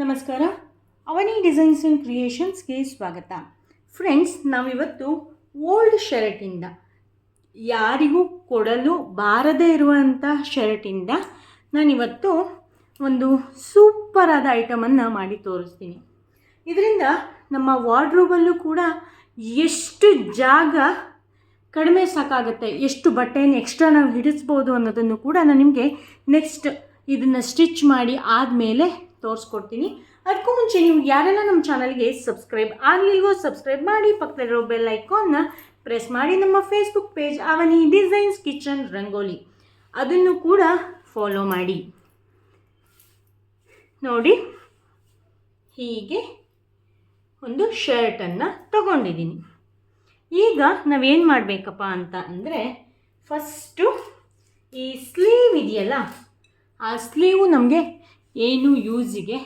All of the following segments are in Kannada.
ನಮಸ್ಕಾರ. ಅವನಿ ಡಿಸೈನ್ಸ್ ಆ್ಯಂಡ್ ಕ್ರಿಯೇಷನ್ಸ್ಗೆ ಸ್ವಾಗತ. ಫ್ರೆಂಡ್ಸ್ ನಾವಿವತ್ತು ಓಲ್ಡ್ ಶರ್ಟಿಂದ ಯಾರಿಗೂ ಕೊಡಲು ಬಾರದೇ ಇರುವಂಥ ಶರ್ಟಿಂದ ನಾನಿವತ್ತು ಒಂದು ಸೂಪರಾದ ಐಟಮನ್ನು ಮಾಡಿ ತೋರಿಸ್ತೀನಿ. ಇದರಿಂದ ನಮ್ಮ ವಾರ್ಡ್ರೋಬಲ್ಲೂ ಕೂಡ ಎಷ್ಟು ಜಾಗ ಕಡಿಮೆ ಸಾಕಾಗುತ್ತೆ, ಎಷ್ಟು ಬಟ್ಟೆಯನ್ನು ಎಕ್ಸ್ಟ್ರಾ ನಾವು ಹಿಡಿಸ್ಬೋದು ಅನ್ನೋದನ್ನು ಕೂಡ ನಾನು ನಿಮಗೆ ನೆಕ್ಸ್ಟ್ ಇದನ್ನು ಸ್ಟಿಚ್ ಮಾಡಿ ಆದಮೇಲೆ ತೋರಿಸ್ಕೊಡ್ತೀನಿ. ಅದಕ್ಕೂ ಮುಂಚೆ ನೀವು ಯಾರೆಲ್ಲ ನಮ್ಮ ಚಾನಲ್ಗೆ ಸಬ್ಸ್ಕ್ರೈಬ್ ಆಗಲಿಲ್ವೋ ಸಬ್ಸ್ಕ್ರೈಬ್ ಮಾಡಿ, ಪಕ್ಕದಲ್ಲಿರೋ ಬೆಲ್ ಐಕಾನ್ನ ಪ್ರೆಸ್ ಮಾಡಿ. ನಮ್ಮ Facebook page Avani designs kitchen rangoli. ಅದನ್ನು ಕೂಡ ಫಾಲೋ ಮಾಡಿ. ನೋಡಿ, ಹೀಗೆ ಒಂದು ಶರ್ಟನ್ನು ತಗೊಂಡಿದ್ದೀನಿ. ಈಗ ನಾವೇನು ಮಾಡಬೇಕಪ್ಪ ಅಂತ ಅಂದರೆ ಫಸ್ಟು ಈ ಸ್ಲೀವ್ ಇದೆಯಲ್ಲ, ಆ ಸ್ಲೀವು ನಮಗೆ ಏನು ಯೂಸಿಗೆ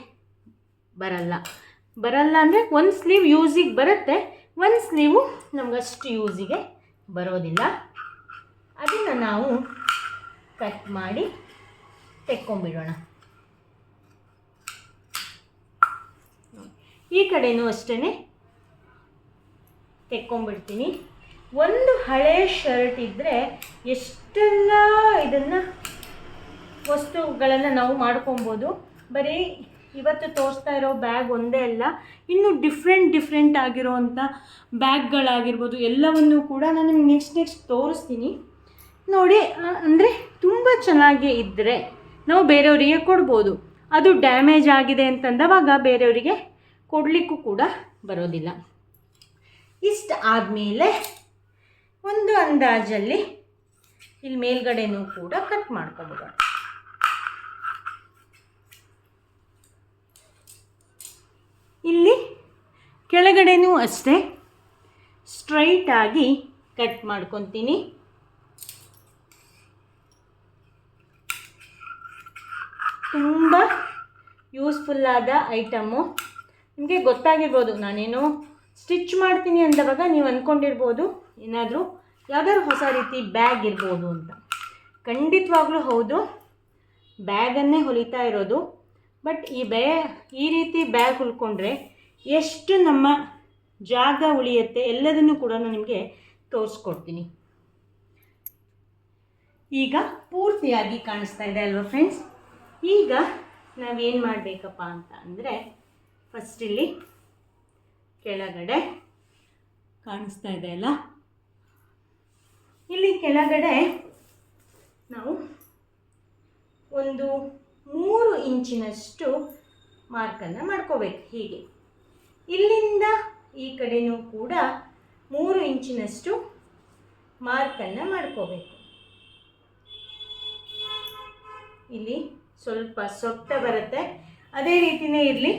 ಬರಲ್ಲ. ಬರಲ್ಲ ಅಂದರೆ ಒಂದು ಸ್ಲೀವ್ ಯೂಸಿಗೆ ಬರುತ್ತೆ, ಒಂದು ಸ್ಲೀವು ನಮಗಷ್ಟು ಯೂಸಿಗೆ ಬರೋದಿಲ್ಲ. ಅದನ್ನು ನಾವು ಕಟ್ ಮಾಡಿ ತೆಕ್ಕೊಂಬಿಡೋಣ. ಈ ಕಡೆನೂ ಅಷ್ಟೇ ತೆಕ್ಕೊಂಬಿಡ್ತೀನಿ. ಒಂದು ಹಳೆ ಶರ್ಟ್ ಇದ್ದರೆ ಎಷ್ಟೆಲ್ಲ ಇದನ್ನು ವಸ್ತುಗಳನ್ನು ನಾವು ಮಾಡ್ಕೊಬೋದು. ಬರೀ ಇವತ್ತು ತೋರಿಸ್ತಾ ಇರೋ ಬ್ಯಾಗ್ ಒಂದೇ ಅಲ್ಲ, ಇನ್ನು ಡಿಫ್ರೆಂಟ್ ಡಿಫ್ರೆಂಟ್ ಆಗಿರೋವಂಥ ಬ್ಯಾಗ್ಗಳಾಗಿರ್ಬೋದು, ಎಲ್ಲವನ್ನು ಕೂಡ ನಾನು ನಿಮ್ಗೆ ನೆಕ್ಸ್ಟ್ ನೆಕ್ಸ್ಟ್ ತೋರಿಸ್ತೀನಿ. ನೋಡಿ ಅಂದರೆ ತುಂಬ ಚೆನ್ನಾಗಿ ಇದ್ದರೆ ನಾವು ಬೇರೆಯವರಿಗೆ ಕೊಡ್ಬೋದು. ಅದು ಡ್ಯಾಮೇಜ್ ಆಗಿದೆ ಅಂತಂದವಾಗ ಬೇರೆಯವರಿಗೆ ಕೊಡಲಿಕ್ಕೂ ಕೂಡ ಬರೋದಿಲ್ಲ. ಇಷ್ಟು ಆದಮೇಲೆ ಒಂದು ಅಂದಾಜಲ್ಲಿ ಇಲ್ಲಿ ಮೇಲ್ಗಡೆನೂ ಕೂಡ ಕಟ್ ಮಾಡ್ಕೊಬಿಡೋಣ ಇಲ್ಲಿ ಕೆಳಗಡೆನೂ ಅಷ್ಟೇ ಸ್ಟ್ರೈಟಾಗಿ ಕಟ್ ಮಾಡ್ಕೊತೀನಿ. ತುಂಬ ಯೂಸ್ಫುಲ್ಲಾದ ಐಟಮು ನಿಮಗೆ ಗೊತ್ತಾಗಿರ್ಬೋದು, ನಾನೇನು ಸ್ಟಿಚ್ ಮಾಡ್ತೀನಿ ಅಂದವಾಗ ನೀವು ಅಂದ್ಕೊಂಡಿರ್ಬೋದು ಏನಾದರೂ ಯಾವ್ದಾದ್ರು ಹೊಸ ರೀತಿ ಬ್ಯಾಗ್ ಇರ್ಬೋದು ಅಂತ. ಖಂಡಿತವಾಗ್ಲೂ ಹೌದು ಬ್ಯಾಗನ್ನೇ ಹೊಲಿತಾ ಇರೋದು. ಬಟ್ ಈ ಬೇ ಈ ರೀತಿ ಬ್ಯಾಗ್ ಉಳ್ಕೊಂಡ್ರೆ ಎಷ್ಟು ನಮ್ಮ ಜಾಗ ಉಳಿಯುತ್ತೆ ಎಲ್ಲದನ್ನು ಕೂಡ ನಿಮಗೆ ತೋರಿಸ್ಕೊಡ್ತೀನಿ. ಈಗ ಪೂರ್ತಿಯಾಗಿ ಕಾಣಿಸ್ತಾ ಇದೆ ಅಲ್ವಾ ಫ್ರೆಂಡ್ಸ್ ಈಗ ನಾವೇನು ಮಾಡಬೇಕಪ್ಪ ಅಂತ ಅಂದರೆ ಫಸ್ಟ್ ಇಲ್ಲಿ ಕೆಳಗಡೆ ಕಾಣಿಸ್ತಾ ಇದೆ ಅಲ್ಲ? ಇಲ್ಲಿ ಕೆಳಗಡೆ ನಾವು ಒಂದು ಮೂರು ಇಂಚಿನಷ್ಟು ಮಾರ್ಕನ್ನು ಮಾಡ್ಕೋಬೇಕು ಹೀಗೆ. ಇಲ್ಲಿಂದ ಈ ಕಡೆಯೂ ಕೂಡ ಮೂರು ಇಂಚಿನಷ್ಟು ಮಾರ್ಕನ್ನು ಮಾಡ್ಕೋಬೇಕು. ಇಲ್ಲಿ ಸ್ವಲ್ಪ ಸೊಟ್ಟ ಬರುತ್ತೆ. ಅದೇ ರೀತಿಯೇ ಇರಲಿ.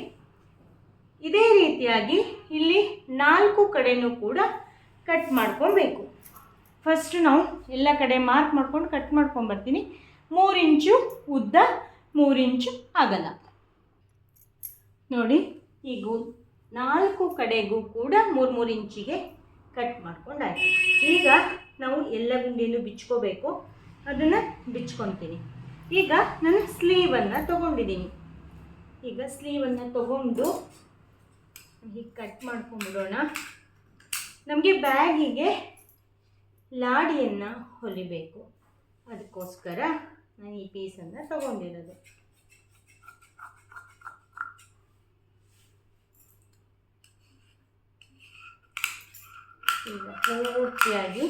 ಇದೇ ರೀತಿಯಾಗಿ ಇಲ್ಲಿ ನಾಲ್ಕು ಕಡೆಯೂ ಕೂಡ ಕಟ್ ಮಾಡ್ಕೊಬೇಕು. ಫಸ್ಟ್ ನಾವು ಎಲ್ಲ ಕಡೆ ಮಾರ್ಕ್ ಮಾಡ್ಕೊಂಡು ಕಟ್ ಮಾಡ್ಕೊಂಬರ್ತೀನಿ. ಮೂರು ಇಂಚು ಉದ್ದ ಮೂರು ಇಂಚು ಆಗಲ್ಲ ನೋಡಿ, ಈಗ ನಾಲ್ಕು ಕಡೆಗೂ ಕೂಡ ಮೂರು ಮೂರು ಇಂಚಿಗೆ ಕಟ್ ಮಾಡ್ಕೊಂಡಾಯ್ತು. ಈಗ ನಾವು ಎಲ್ಲ ಗುಂಡಿಯನ್ನು ಬಿಚ್ಕೋಬೇಕು. ಅದನ್ನು ಬಿಚ್ಕೊತೀನಿ. ಈಗ ನಾನು ಸ್ಲೀವನ್ನು ತೊಗೊಂಡಿದ್ದೀನಿ. ಈಗ ಸ್ಲೀವನ್ನು ತೊಗೊಂಡು ಹೀಗೆ ಕಟ್ ಮಾಡ್ಕೊಂಡ್ಬಿಡೋಣ. ನಮಗೆ ಬ್ಯಾಗಿಗೆ ಲಾಡಿಯನ್ನು ಹೊಲಿಬೇಕು. ಅದಕ್ಕೋಸ್ಕರ ನಾನು ಈ ಪೀಸನ್ನು ತಗೊಂಡಿರೋದು. ಈಗ ಪೂರ್ತಿಯಾಗಿ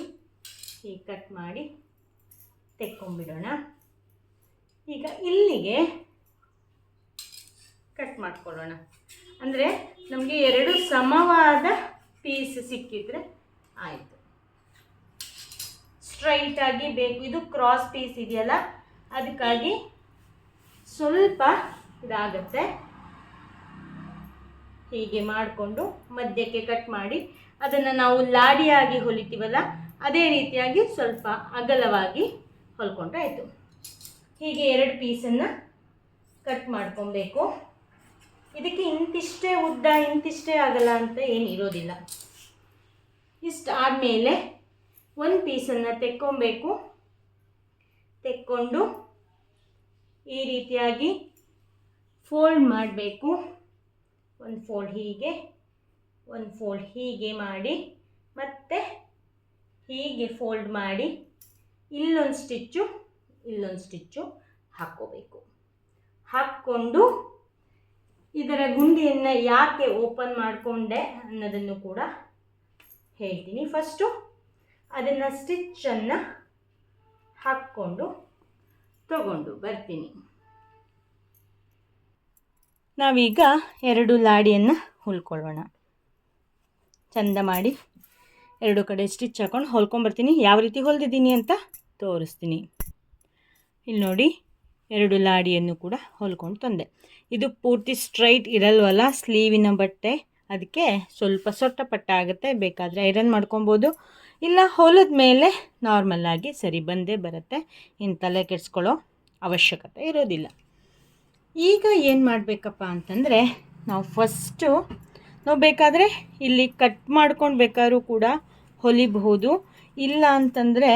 ಈ ಕಟ್ ಮಾಡಿ ತೆಕ್ಕೊಂಬಿಡೋಣ ಈಗ ಇಲ್ಲಿಗೆ ಕಟ್ ಮಾಡ್ಕೊಳ್ಳೋಣ. ಅಂದರೆ ನಮಗೆ ಎರಡು ಸಮವಾದ ಪೀಸ್ ಸಿಕ್ಕಿದ್ರೆ ಆಯಿತು. ಸ್ಟ್ರೈಟಾಗಿ ಬೇಕು. ಇದು ಕ್ರಾಸ್ ಪೀಸ್ ಇದೆಯಲ್ಲ? ಅದಕ್ಕಾಗಿ ಸ್ವಲ್ಪ ಇದಾಗತ್ತೆ. ಹೀಗೆ ಮಾಡಿಕೊಂಡು ಮಧ್ಯಕ್ಕೆ ಕಟ್ ಮಾಡಿ ಅದನ್ನು ನಾವು ಲಾಡಿಯಾಗಿ ಹೊಲಿತೀವಲ್ಲ, ಅದೇ ರೀತಿಯಾಗಿ ಸ್ವಲ್ಪ ಅಗಲವಾಗಿ ಹೊಲ್ಕೊಂಡ್ರೆ ಆಯಿತು ಹೀಗೆ ಎರಡು ಪೀಸನ್ನು ಕಟ್ ಮಾಡ್ಕೊಬೇಕು. ಇದಕ್ಕೆ ಇಂತಿಷ್ಟೇ ಉದ್ದ, ಇಂತಿಷ್ಟೇ ಆಗಲ್ಲ ಅಂತ ಏನು ಇರೋದಿಲ್ಲ. ಇಷ್ಟು ಆದಮೇಲೆ ಒಂದು ಪೀಸನ್ನು ತೆಕ್ಕೊಬೇಕು. ತೆಕ್ಕೊಂಡು ಈ ರೀತಿಯಾಗಿ ಫೋಲ್ಡ್ ಮಾಡಬೇಕು. ಒಂದು ಫೋಲ್ಡ್ ಹೀಗೆ, ಒಂದು ಫೋಲ್ಡ್ ಹೀಗೆ ಮಾಡಿ, ಮತ್ತೆ ಹೀಗೆ ಫೋಲ್ಡ್ ಮಾಡಿ, ಇಲ್ಲೊಂದು ಸ್ಟಿಚ್ಚು ಇಲ್ಲೊಂದು ಸ್ಟಿಚ್ಚು ಹಾಕ್ಕೋಬೇಕು. ಹಾಕ್ಕೊಂಡು ಇದರ ಗುಂಡಿಯನ್ನು ಯಾಕೆ ಓಪನ್ ಮಾಡಿಕೊಂಡೆ ಅನ್ನೋದನ್ನು ಕೂಡ ಹೇಳ್ತೀನಿ. ಫಸ್ಟು ಅದನ್ನು ಸ್ಟಿಚ್ಚನ್ನು ಹಾಕ್ಕೊಂಡು ತಗೊಂಡು ಬರ್ತೀನಿ. ನಾವೀಗ ಎರಡು ಲಾಡಿಯನ್ನು ಹೊಲ್ಕೊಳ್ಳೋಣ ಚಂದ ಮಾಡಿ ಎರಡು ಕಡೆ ಸ್ಟಿಚ್ ಹಾಕೊಂಡು ಹೊಲ್ಕೊಂಬರ್ತೀನಿ ಯಾವ ರೀತಿ ಹೊಲ್ದಿದ್ದೀನಿ ಅಂತ ತೋರಿಸ್ತೀನಿ. ಇಲ್ಲಿ ನೋಡಿ ಎರಡು ಲಾಡಿಯನ್ನು ಕೂಡ ಹೊಲ್ಕೊಂಡು ತಂದೆ. ಇದು ಪೂರ್ತಿ ಸ್ಟ್ರೈಟ್ ಇರಲ್ವಲ್ಲ, ಸ್ಲೀವಿನ ಬಟ್ಟೆ. ಅದಕ್ಕೆ ಸ್ವಲ್ಪ ಸೊಟ್ಟ ಪಟ್ಟ ಆಗುತ್ತೆ. ಬೇಕಾದರೆ ಐರನ್ ಮಾಡ್ಕೊಬೋದು. ಇಲ್ಲ, ಹೊಲದ ಮೇಲೆ ನಾರ್ಮಲ್ಲಾಗಿ ಸರಿ ಬಂದೇ ಬರುತ್ತೆ. ಇನ್ನು ತಲೆ ಕೆಡಿಸ್ಕೊಳ್ಳೋ ಅವಶ್ಯಕತೆ ಇರೋದಿಲ್ಲ. ಈಗ ಏನು ಮಾಡಬೇಕಪ್ಪ ಅಂತಂದರೆ, ನಾವು ಫಸ್ಟು ನಾವು ಬೇಕಾದರೆ ಇಲ್ಲಿ ಕಟ್ ಮಾಡ್ಕೊಂಡು ಬೇಕಾದ್ರೂ ಕೂಡ ಹೊಲಿಬಹುದು. ಇಲ್ಲ ಅಂತಂದರೆ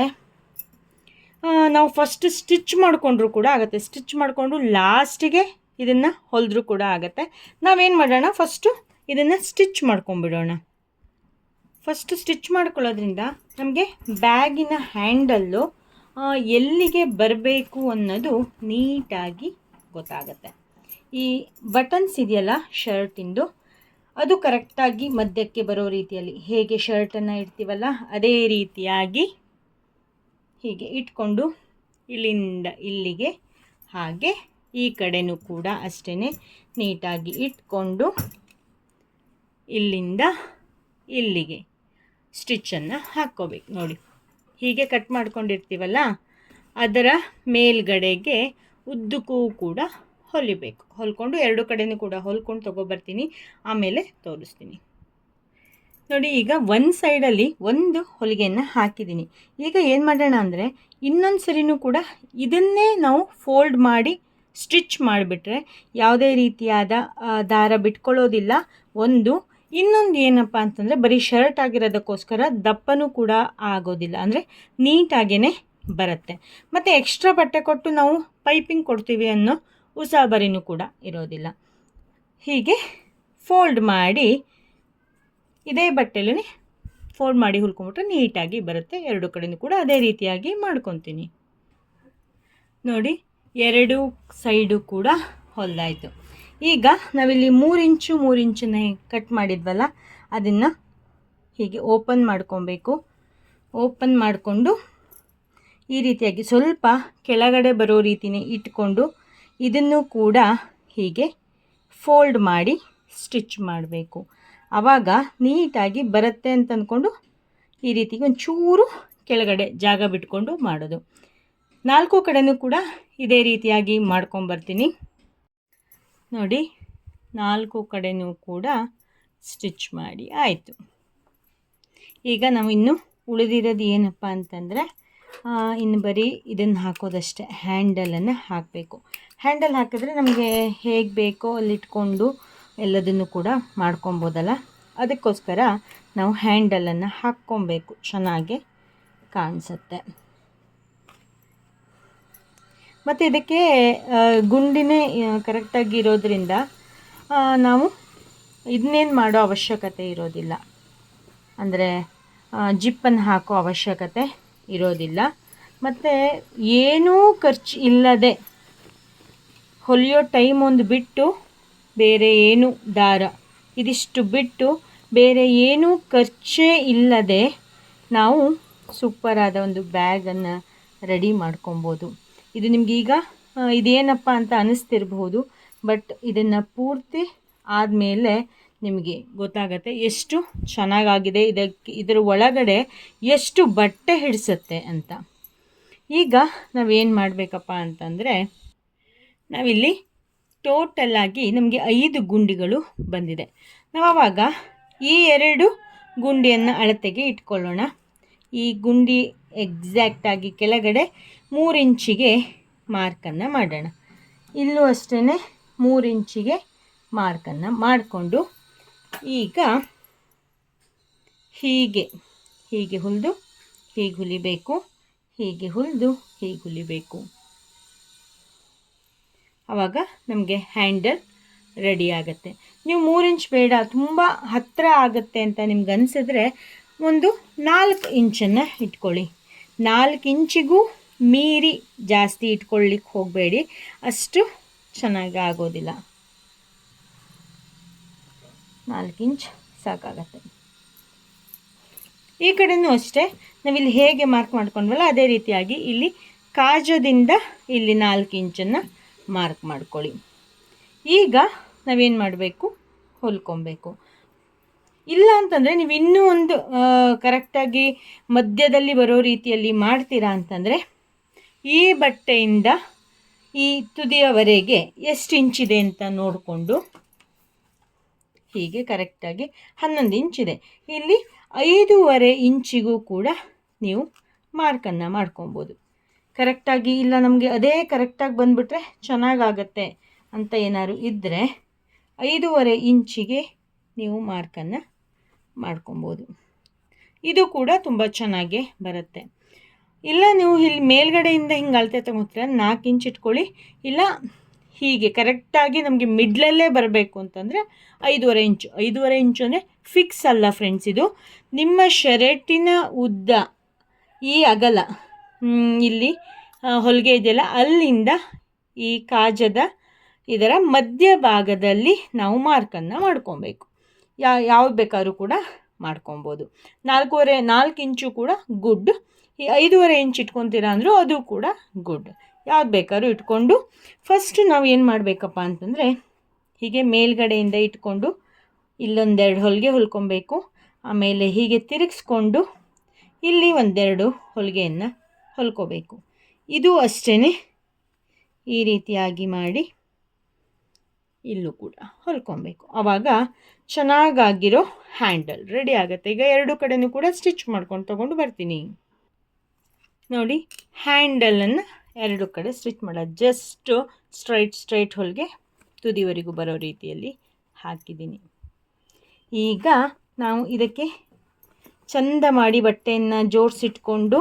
ನಾವು ಫಸ್ಟ್ ಸ್ಟಿಚ್ ಮಾಡಿಕೊಂಡ್ರೂ ಕೂಡ ಆಗುತ್ತೆ. ಸ್ಟಿಚ್ ಮಾಡಿಕೊಂಡು ಲಾಸ್ಟಿಗೆ ಇದನ್ನು ಹೊಲಿದ್ರೂ ಕೂಡ ಆಗುತ್ತೆ. ನಾವೇನು ಮಾಡೋಣ ಫಸ್ಟು ಇದನ್ನು ಸ್ಟಿಚ್ ಮಾಡ್ಕೊಂಬಿಡೋಣ ಫಸ್ಟ್ ಸ್ಟಿಚ್ ಮಾಡ್ಕೊಳ್ಳೋದ್ರಿಂದ ನಮಗೆ ಬ್ಯಾಗಿನ ಹ್ಯಾಂಡಲ್ಲು ಎಲ್ಲಿಗೆ ಬರಬೇಕು ಅನ್ನೋದು ನೀಟಾಗಿ ಗೊತ್ತಾಗುತ್ತೆ. ಈ ಬಟನ್ಸ್ ಇದೆಯಲ್ಲ ಶರ್ಟಿಂದು ಅದು ಕರೆಕ್ಟಾಗಿ ಮಧ್ಯಕ್ಕೆ ಬರೋ ರೀತಿಯಲ್ಲಿ ಹೇಗೆ ಶರ್ಟನ್ನು ಇಡ್ತೀವಲ್ಲ, ಅದೇ ರೀತಿಯಾಗಿ ಹೀಗೆ ಇಟ್ಕೊಂಡು ಇಲ್ಲಿಂದ ಇಲ್ಲಿಗೆ, ಹಾಗೆ ಈ ಕಡೆನೂ ಕೂಡ ಅಷ್ಟೇ ನೀಟಾಗಿ ಇಟ್ಕೊಂಡು ಇಲ್ಲಿಂದ ಇಲ್ಲಿಗೆ. ಸ್ಟಿಚ್ಚನ್ನು ಹಾಕ್ಕೋಬೇಕು ನೋಡಿ. ಹೀಗೆ ಕಟ್ ಮಾಡ್ಕೊಂಡಿರ್ತೀವಲ್ಲ, ಅದರ ಮೇಲ್ಗಡೆಗೆ ಉದ್ದಕ್ಕೂ ಕೂಡ ಹೊಲಿಬೇಕು. ಹೊಲ್ಕೊಂಡು ಎರಡು ಕಡೆಯೂ ಕೂಡ ಹೊಲ್ಕೊಂಡು ತೊಗೊಬರ್ತೀನಿ. ಆಮೇಲೆ ತೋರಿಸ್ತೀನಿ. ನೋಡಿ, ಈಗ ಒಂದು ಸೈಡಲ್ಲಿ ಒಂದು ಹೊಲಿಗೆಯನ್ನು ಹಾಕಿದ್ದೀನಿ. ಈಗ ಏನು ಮಾಡೋಣ ಅಂದರೆ, ಇನ್ನೊಂದು ಸರಿನೂ ಕೂಡ ಇದನ್ನೇ ನಾವು ಫೋಲ್ಡ್ ಮಾಡಿ ಸ್ಟಿಚ್ ಮಾಡಿಬಿಟ್ರೆ, ಯಾವುದೇ ರೀತಿಯಾದ ದಾರ ಬಿಟ್ಕೊಳ್ಳೋದಿಲ್ಲ. ಒಂದು ಇನ್ನೊಂದು ಏನಪ್ಪ ಅಂತಂದರೆ ಬರೀ ಶರ್ಟ್ ಆಗಿರೋದಕ್ಕೋಸ್ಕರ ದಪ್ಪನೂ ಕೂಡ ಆಗೋದಿಲ್ಲ. ಅಂದರೆ ನೀಟಾಗೇ ಬರುತ್ತೆ. ಮತ್ತು ಎಕ್ಸ್ಟ್ರಾ ಬಟ್ಟೆ ಕೊಟ್ಟು ನಾವು ಪೈಪಿಂಗ್ ಕೊಡ್ತೀವಿ ಅನ್ನೋ ಉಸಾಬರಿನೂ ಕೂಡ ಇರೋದಿಲ್ಲ. ಹೀಗೆ ಫೋಲ್ಡ್ ಮಾಡಿ ಇದೇ ಬಟ್ಟೆಲೇ ಫೋಲ್ಡ್ ಮಾಡಿ ಹುಲ್ಕೊಂಬಿಟ್ರೆ ನೀಟಾಗಿ ಬರುತ್ತೆ. ಎರಡು ಕಡೆಯೂ ಕೂಡ ಅದೇ ರೀತಿಯಾಗಿ ಮಾಡ್ಕೊತೀನಿ. ನೋಡಿ, ಎರಡು ಸೈಡು ಕೂಡ ಹೊಲ್ದಾಯಿತು. ಈಗ ನಾವಿಲ್ಲಿ ಮೂರು ಇಂಚು ಮೂರು ಇಂಚನ್ನ ಕಟ್ ಮಾಡಿದ್ವಲ್ಲ, ಅದನ್ನು ಹೀಗೆ ಓಪನ್ ಮಾಡ್ಕೊಬೇಕು. ಓಪನ್ ಮಾಡಿಕೊಂಡು ಈ ರೀತಿಯಾಗಿ ಸ್ವಲ್ಪ ಕೆಳಗಡೆ ಬರೋ ರೀತಿನೇ ಇಟ್ಕೊಂಡು ಇದನ್ನು ಕೂಡ ಹೀಗೆ ಫೋಲ್ಡ್ ಮಾಡಿ ಸ್ಟಿಚ್ ಮಾಡಬೇಕು. ಆವಾಗ ನೀಟಾಗಿ ಬರುತ್ತೆ ಅಂತ ಅಂದ್ಕೊಂಡು ಈ ರೀತಿಗೆ ಒಂಚೂರು ಕೆಳಗಡೆ ಜಾಗ ಬಿಟ್ಕೊಂಡು ಮಾಡೋದು. ನಾಲ್ಕು ಕಡೆಯೂ ಕೂಡ ಇದೇ ರೀತಿಯಾಗಿ ಮಾಡ್ಕೊಂಬರ್ತೀನಿ. ನೋಡಿ, ನಾಲ್ಕು ಕಡೆಯೂ ಕೂಡ ಸ್ಟಿಚ್ ಮಾಡಿ ಆಯಿತು. ಈಗ ನಾವು ಇನ್ನು ಉಳಿದಿರೋದು ಏನಪ್ಪ ಅಂತಂದರೆ ಇನ್ನು ಬರೀ ಇದನ್ನು ಹಾಕೋದಷ್ಟೇ ಹ್ಯಾಂಡಲನ್ನು ಹಾಕಬೇಕು. ಹ್ಯಾಂಡಲ್ ಹಾಕಿದ್ರೆ ನಮಗೆ ಹೇಗೆ ಬೇಕೋ ಅಲ್ಲಿಟ್ಕೊಂಡು ಎಲ್ಲದನ್ನು ಕೂಡ ಮಾಡ್ಕೊಬೋದಲ್ಲ? ಅದಕ್ಕೋಸ್ಕರ ನಾವು ಹ್ಯಾಂಡಲನ್ನು ಹಾಕ್ಕೊಬೇಕು. ಚೆನ್ನಾಗಿ ಕಾಣಿಸುತ್ತೆ. ಮತ್ತು ಇದಕ್ಕೆ ಗುಂಡಿನೇ ಕರೆಕ್ಟಾಗಿ ಇರೋದ್ರಿಂದ ನಾವು ಇದನ್ನೇನು ಮಾಡೋ ಅವಶ್ಯಕತೆ ಇರೋದಿಲ್ಲ. ಅಂದರೆ ಜಿಪ್ಪನ್ನು ಹಾಕೋ ಅವಶ್ಯಕತೆ ಇರೋದಿಲ್ಲ. ಮತ್ತು ಏನೂ ಖರ್ಚು ಇಲ್ಲದೆ ಹೊಲಿಯೋ ಟೈಮ್ ಒಂದು ಬಿಟ್ಟು ಬೇರೆ ಏನು ದಾರ. ಇದಿಷ್ಟು ಬಿಟ್ಟು ಬೇರೆ ಏನೂ ಖರ್ಚೇ ಇಲ್ಲದೆ ನಾವು ಸೂಪರಾದ ಒಂದು ಬ್ಯಾಗನ್ನು ರೆಡಿ ಮಾಡ್ಕೊಬೋದು. ಇದು ನಿಮಗೀಗ ಇದೇನಪ್ಪ ಅಂತ ಅನ್ನಿಸ್ತಿರ್ಬೋದು ಬಟ್ ಇದನ್ನು ಪೂರ್ತಿ ಆದಮೇಲೆ ನಿಮಗೆ ಗೊತ್ತಾಗತ್ತೆ ಎಷ್ಟು ಚೆನ್ನಾಗಾಗಿದೆ, ಇದಕ್ಕೆ, ಇದರ ಒಳಗಡೆ ಎಷ್ಟು ಬಟ್ಟೆ ಹಿಡಿಸುತ್ತೆ ಅಂತ. ಈಗ ನಾವೇನು ಮಾಡಬೇಕಪ್ಪ ಅಂತಂದರೆ, ನಾವಿಲ್ಲಿ ಟೋಟಲಾಗಿ ನಮಗೆ ಐದು ಗುಂಡಿಗಳು ಬಂದಿದೆ. ನಾವು ಆವಾಗ ಈ ಎರಡು ಗುಂಡಿಯನ್ನು ಅಳತೆಗೆ ಇಟ್ಕೊಳ್ಳೋಣ. ಈ ಗುಂಡಿ ಎಕ್ಸಾಕ್ಟಾಗಿ ಕೆಳಗಡೆ ಮೂರು ಇಂಚಿಗೆ ಮಾರ್ಕನ್ನು ಮಾಡೋಣ. ಇಲ್ಲೂ ಅಷ್ಟೇ ಮೂರು ಇಂಚಿಗೆ ಮಾರ್ಕನ್ನು ಮಾಡಿಕೊಂಡು ಈಗ ಹೀಗೆ ಹೀಗೆ ಹುಲಿದು, ಹೀಗೆ ಹುಲಿಬೇಕು, ಹೀಗೆ ಹುಲಿದು, ಹೀಗೆ ಹುಲಿಬೇಕು. ಆವಾಗ ನಮಗೆ ಹ್ಯಾಂಡಲ್ ರೆಡಿ ಆಗುತ್ತೆ. ನೀವು ಮೂರು ಇಂಚ್ ಬೇಡ, ತುಂಬ ಹತ್ತಿರ ಆಗುತ್ತೆ ಅಂತ ನಿಮ್ಗೆ ಅನಿಸಿದ್ರೆ ಒಂದು ನಾಲ್ಕು ಇಂಚನ್ನು ಇಟ್ಕೊಳ್ಳಿ. ನಾಲ್ಕು ಇಂಚಿಗೂ ಮೀರಿ ಜಾಸ್ತಿ ಇಟ್ಕೊಳ್ಳಿಕ್ಕೆ ಹೋಗಬೇಡಿ. ಅಷ್ಟು ಚೆನ್ನಾಗಿ ಆಗೋದಿಲ್ಲ ನಾಲ್ಕು ಇಂಚ್ ಸಾಕಾಗತ್ತೆ. ಈ ಕಡೆಯೂ ಅಷ್ಟೇ. ನಾವಿಲ್ಲಿ ಹೇಗೆ ಮಾರ್ಕ್ ಮಾಡ್ಕೊಂಡ್ವಲ್ಲ, ಅದೇ ರೀತಿಯಾಗಿ ಇಲ್ಲಿ ಕಾಜದಿಂದ ಇಲ್ಲಿ ನಾಲ್ಕು ಇಂಚನ್ನು ಮಾರ್ಕ್ ಮಾಡ್ಕೊಳ್ಳಿ. ಈಗ ನಾವೇನು ಮಾಡಬೇಕು? ಹೊಲ್ಕೊಬೇಕು. ಇಲ್ಲ ಅಂತಂದರೆ ನೀವು ಇನ್ನೂ ಒಂದು ಕರೆಕ್ಟಾಗಿ ಮಧ್ಯದಲ್ಲಿ ಬರೋ ರೀತಿಯಲ್ಲಿ ಮಾಡ್ತೀರಾ ಅಂತಂದರೆ ಈ ಬಟ್ಟೆಯಿಂದ ಈ ತುದಿಯವರೆಗೆ ಎಷ್ಟು ಇಂಚಿದೆ ಅಂತ ನೋಡಿಕೊಂಡು ಹೀಗೆ ಕರೆಕ್ಟಾಗಿ ಹನ್ನೊಂದು ಇಂಚಿದೆ ಇಲ್ಲಿ ಐದೂವರೆ ಇಂಚಿಗೂ ಕೂಡ ನೀವು ಮಾರ್ಕನ್ನು ಮಾಡ್ಕೊಬೋದು. ಕರೆಕ್ಟಾಗಿ ಇಲ್ಲ ನಮಗೆ ಅದೇ ಕರೆಕ್ಟಾಗಿ ಬಂದುಬಿಟ್ರೆ ಚೆನ್ನಾಗಾಗತ್ತೆ ಅಂತ ಏನಾದ್ರು ಇದ್ದರೆ ಐದೂವರೆ ಇಂಚಿಗೆ ನೀವು ಮಾರ್ಕನ್ನು ಮಾಡ್ಕೊಬೋದು. ಇದು ಕೂಡ ತುಂಬ ಚೆನ್ನಾಗಿ ಬರುತ್ತೆ. ಇಲ್ಲ ನೀವು ಇಲ್ಲಿ ಮೇಲ್ಗಡೆಯಿಂದ ಹಿಂಗೆ ಅಳತೆ ತಗೋತೀರ ನಾಲ್ಕು ಇಂಚ್ ಇಟ್ಕೊಳ್ಳಿ. ಇಲ್ಲ ಹೀಗೆ ಕರೆಕ್ಟಾಗಿ ನಮಗೆ ಮಿಡ್ಲಲ್ಲೇ ಬರಬೇಕು ಅಂತಂದರೆ ಐದೂವರೆ ಇಂಚು. ಐದೂವರೆ ಇಂಚು ಅಂದರೆ ಫಿಕ್ಸ್ ಅಲ್ಲ ಫ್ರೆಂಡ್ಸ್ ಇದು. ನಿಮ್ಮ ಶರ್ಟಿನ ಉದ್ದ ಈ ಅಗಲ ಇಲ್ಲಿ ಹೊಲಿಗೆ ಇದೆಯಲ್ಲ, ಅಲ್ಲಿಂದ ಈ ಕಾಜದ ಇದರ ಮಧ್ಯಭಾಗದಲ್ಲಿ ನಾವು ಮಾರ್ಕನ್ನು ಮಾಡ್ಕೊಬೇಕು. ಯಾವ್ದು ಬೇಕಾದ್ರೂ ಕೂಡ ಮಾಡ್ಕೊಬೋದು. ನಾಲ್ಕೂವರೆ, ನಾಲ್ಕು ಇಂಚು ಕೂಡ ಗುಡ್. ಈ ಐದೂವರೆ ಇಂಚ್ ಇಟ್ಕೊತೀರಾ ಅಂದರೂ ಅದು ಕೂಡ ಗುಡ್. ಯಾವ್ದು ಬೇಕಾದ್ರೂ ಇಟ್ಕೊಂಡು ಫಸ್ಟ್ ನಾವು ಏನು ಮಾಡಬೇಕಪ್ಪ ಅಂತಂದರೆ ಹೀಗೆ ಮೇಲ್ಗಡೆಯಿಂದ ಇಟ್ಕೊಂಡು ಇಲ್ಲೊಂದೆರಡು ಹೊಲಿಗೆ ಹೊಲ್ಕೊಬೇಕು. ಆಮೇಲೆ ಹೀಗೆ ತಿರುಗಿಸ್ಕೊಂಡು ಇಲ್ಲಿ ಒಂದೆರಡು ಹೊಲಿಗೆಯನ್ನು ಹೊಲ್ಕೋಬೇಕು. ಇದು ಅಷ್ಟೇ ಈ ರೀತಿಯಾಗಿ ಮಾಡಿ ಇಲ್ಲೂ ಕೂಡ ಹೊಲ್ಕೊಬೇಕು. ಆವಾಗ ಚೆನ್ನಾಗಾಗಿರೋ ಹ್ಯಾಂಡಲ್. ರೆಡಿ ಆಗುತ್ತೆ. ಈಗ ಎರಡು ಕಡೆನೂ ಕೂಡ ಸ್ಟಿಚ್ ಮಾಡ್ಕೊಂಡು ತೊಗೊಂಡು ಬರ್ತೀನಿ. ನೋಡಿ ಹ್ಯಾಂಡಲನ್ನು ಎರಡು ಕಡೆ ಸ್ಟಿಚ್ ಮಾಡೋದು ಜಸ್ಟು ಸ್ಟ್ರೈಟ್ ಸ್ಟ್ರೈಟ್ ಹೊಲಿಗೆ ತುದಿವರೆಗೂ ಬರೋ ರೀತಿಯಲ್ಲಿ ಹಾಕಿದ್ದೀನಿ. ಈಗ ನಾವು ಇದಕ್ಕೆ ಚಂದ ಮಾಡಿ ಬಟ್ಟೆಯನ್ನು ಜೋಡಿಸಿಟ್ಕೊಂಡು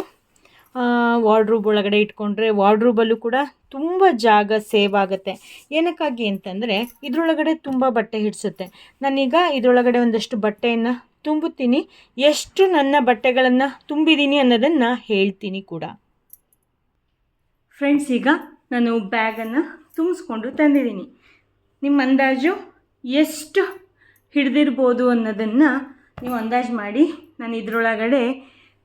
ವಾರ್ಡ್ರೂಬ್ ಒಳಗಡೆ ಇಟ್ಕೊಂಡ್ರೆ ವಾರ್ಡ್ರೂಬಲ್ಲೂ ಕೂಡ ತುಂಬ ಜಾಗ ಸೇವ್ ಆಗುತ್ತೆ. ಏನಕ್ಕಾಗಿ ಅಂತಂದರೆ ಇದರೊಳಗಡೆ ತುಂಬ ಬಟ್ಟೆ ಹಿಡಿಸುತ್ತೆ. ನಾನೀಗ ಇದರೊಳಗಡೆ ಒಂದಷ್ಟು ಬಟ್ಟೆಯನ್ನು ತುಂಬುತ್ತೀನಿ. ಎಷ್ಟು ನನ್ನ ಬಟ್ಟೆಗಳನ್ನು ತುಂಬಿದ್ದೀನಿ ಅನ್ನೋದನ್ನು ಹೇಳ್ತೀನಿ ಕೂಡ. ಫ್ರೆಂಡ್ಸ್ ಈಗ ನಾನು ಬ್ಯಾಗನ್ನು ತುಂಬಿಸ್ಕೊಂಡು ತಂದಿದ್ದೀನಿ. ನಿಮ್ಮ ಅಂದಾಜು ಎಷ್ಟು ಹಿಡಿದಿರ್ಬೋದು ಅನ್ನೋದನ್ನು ನೀವು ಅಂದಾಜು ಮಾಡಿ. ನಾನು ಇದರೊಳಗಡೆ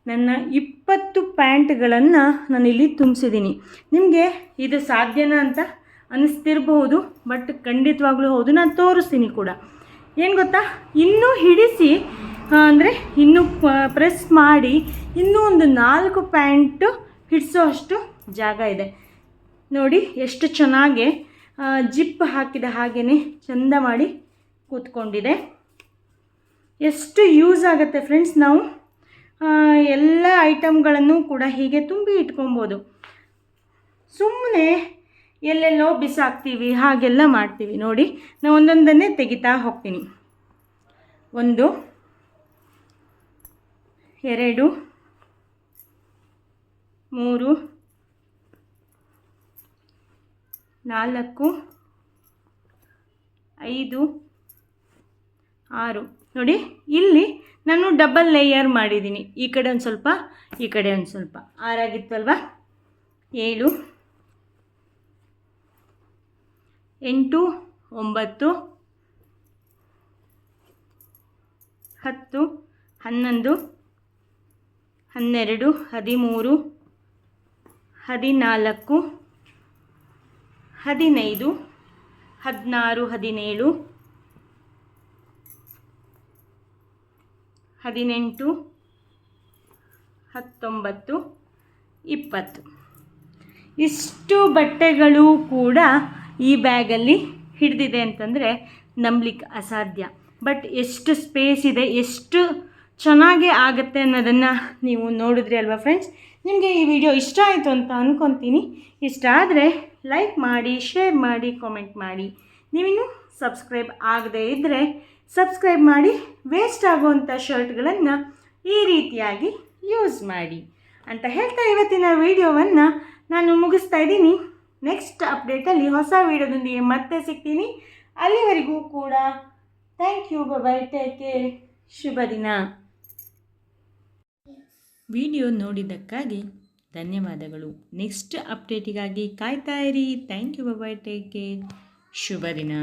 ನನ್ನ ಇಪ್ಪತ್ತು ಪ್ಯಾಂಟ್ಗಳನ್ನು ನಾನಿಲ್ಲಿ ತುಂಬಿಸಿದ್ದೀನಿ. ನಿಮಗೆ ಇದು ಸಾಧ್ಯನಾ ಅಂತ ಅನ್ನಿಸ್ತಿರ್ಬಹುದು ಬಟ್ ಖಂಡಿತವಾಗ್ಲೂ ಹೌದು, ನಾನು ತೋರಿಸ್ತೀನಿ ಕೂಡ. ಏನು ಗೊತ್ತಾ? ಇನ್ನೂ ಹಿಡಿಸಿ ಅಂದರೆ ಇನ್ನೂ ಪ್ರೆಸ್ ಮಾಡಿ ಇನ್ನೂ ಒಂದು ನಾಲ್ಕು ಪ್ಯಾಂಟು ಹಿಡಿಸೋ ಅಷ್ಟು ಜಾಗ ಇದೆ. ನೋಡಿ, ಎಷ್ಟು ಚೆನ್ನಾಗಿ ಜಿಪ್ ಹಾಕಿದ ಹಾಗೆಯೇ ಚಂದ ಮಾಡಿ ಕೂತ್ಕೊಂಡಿದೆ. ಎಷ್ಟು ಯೂಸ್ ಆಗುತ್ತೆ ಫ್ರೆಂಡ್ಸ್ ನಾವು? ಎಲ್ಲ ಐಟಮ್ಗಳನ್ನು ಕೂಡ ಹೀಗೆ ತುಂಬಿ ಇಟ್ಕೊಬೋದು. ಸುಮ್ಮನೆ ಎಲ್ಲೆಲ್ಲೋ ಬಿಸಾಕ್ತೀವಿ, ಹಾಗೆಲ್ಲ ಮಾಡ್ತೀವಿ. ನೋಡಿ, ನಾವು ಒಂದೊಂದನ್ನೇ ತೆಗಿತಾ ಹೋಗ್ತೀನಿ. ಒಂದು, ಎರಡು, ಮೂರು, ನಾಲ್ಕು, ಐದು, ಆರು. ನೋಡಿ, ಇಲ್ಲಿ ನಾನು ಡಬಲ್ ಲೇಯರ್ ಮಾಡಿದ್ದೀನಿ. ಈ ಕಡೆ ಒಂದು ಸ್ವಲ್ಪ, ಈ ಕಡೆ ಒಂದು ಸ್ವಲ್ಪ. ಆರಾಗಿತ್ತಲ್ವ ಏಳು. ಎಂಟು, ಒಂಬತ್ತು, ಹತ್ತು, ಹನ್ನೊಂದು, ಹನ್ನೆರಡು, ಹದಿಮೂರು, ಹದಿನಾಲ್ಕು, ಹದಿನೈದು, ಹದಿನಾರು, ಹದಿನೇಳು ಹದಿನೆಂಟು, ಹತ್ತೊಂಬತ್ತು, ಇಪ್ಪತ್ತು. ಇಷ್ಟು ಬಟ್ಟೆಗಳು ಕೂಡ ಈ ಬ್ಯಾಗಲ್ಲಿ ಹಿಡಿದಿದೆ ಅಂತಂದರೆ ನಂಬಲಿಕ್ಕೆ ಅಸಾಧ್ಯ. ಬಟ್ ಎಷ್ಟು ಸ್ಪೇಸ್ ಇದೆ, ಎಷ್ಟು ಚೆನ್ನಾಗಿ ಆಗುತ್ತೆ ಅನ್ನೋದನ್ನು ನೀವು ನೋಡಿದ್ರಿ ಅಲ್ವಾ ಫ್ರೆಂಡ್ಸ್? ನಿಮಗೆ ಈ ವಿಡಿಯೋ ಇಷ್ಟ ಆಯಿತು ಅಂತ ಅಂದ್ಕೊತೀನಿ ಇಷ್ಟ ಆದರೆ ಲೈಕ್ ಮಾಡಿ, ಶೇರ್ ಮಾಡಿ, ಕಾಮೆಂಟ್ ಮಾಡಿ. ನೀವಿನ್ನೂ ಸಬ್ಸ್ಕ್ರೈಬ್ ಆಗದೇ ಇದ್ದರೆ ಸಬ್ಸ್ಕ್ರೈಬ್ ಮಾಡಿ ವೇಸ್ಟ್ ಆಗುವಂಥ ಶರ್ಟ್ಗಳನ್ನು ಈ ರೀತಿಯಾಗಿ ಯೂಸ್ ಮಾಡಿ ಅಂತ ಹೇಳ್ತಾ ಇವತ್ತಿನ ವಿಡಿಯೋವನ್ನು ನಾನು ಮುಗಿಸ್ತಾ ಇದ್ದೀನಿ. ನೆಕ್ಸ್ಟ್ ಅಪ್ಡೇಟಲ್ಲಿ ಹೊಸ ವೀಡಿಯೋದೊಂದಿಗೆ ಮತ್ತೆ ಸಿಗ್ತೀನಿ. ಅಲ್ಲಿವರೆಗೂ ಕೂಡ thank you bye take care ಶುಭ ದಿನ. ವಿಡಿಯೋ ನೋಡಿದ್ದಕ್ಕಾಗಿ ಧನ್ಯವಾದಗಳು. ನೆಕ್ಸ್ಟ್ ಅಪ್ಡೇಟಿಗಾಗಿ ಕಾಯ್ತಾ ಇರಿ. Thank you bye take care ಶುಭ ದಿನ.